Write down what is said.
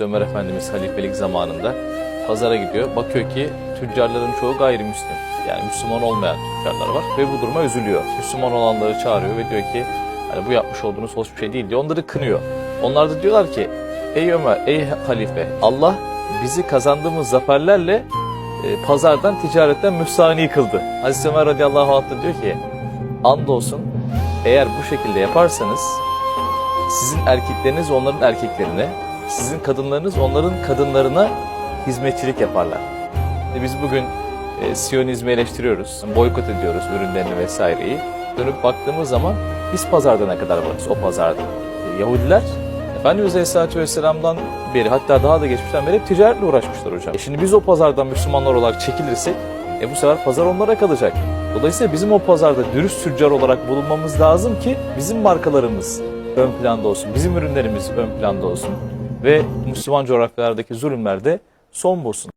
Ömer Efendimiz halifelik zamanında pazara gidiyor. Bakıyor ki tüccarların çoğu gayrimüslim. Yani Müslüman olmayan tüccarlar var ve bu duruma üzülüyor. Müslüman olanları çağırıyor ve diyor ki hani bu yapmış olduğunuz hoş bir şey değil diyor. Onları kınıyor. Onlar da diyorlar ki ey Ömer, ey halife Allah bizi kazandığımız zaferlerle e, pazardan, ticaretten müstahni kıldı. Hazreti Ömer radıyallahu anh da diyor ki andolsun eğer bu şekilde yaparsanız sizin erkekleriniz onların erkeklerine, sizin kadınlarınız onların kadınlarına hizmetçilik yaparlar. E biz bugün e, Siyonizmi eleştiriyoruz, boykot ediyoruz ürünlerini vesaireyi. Dönüp baktığımız zaman biz pazarda ne kadar varız o pazarda. E, Yahudiler Efendimiz Aleyhisselatü Vesselam'dan beri hatta daha da geçmişten beri hep ticaretle uğraşmışlar hocam. E şimdi biz o pazardan Müslümanlar olarak çekilirsek e bu sefer pazar onlara kalacak. Dolayısıyla bizim o pazarda dürüst tüccar olarak bulunmamız lazım ki bizim markalarımız ön planda olsun, bizim ürünlerimiz ön planda olsun ve Müslüman coğrafyalardaki zulümler de son bulsun.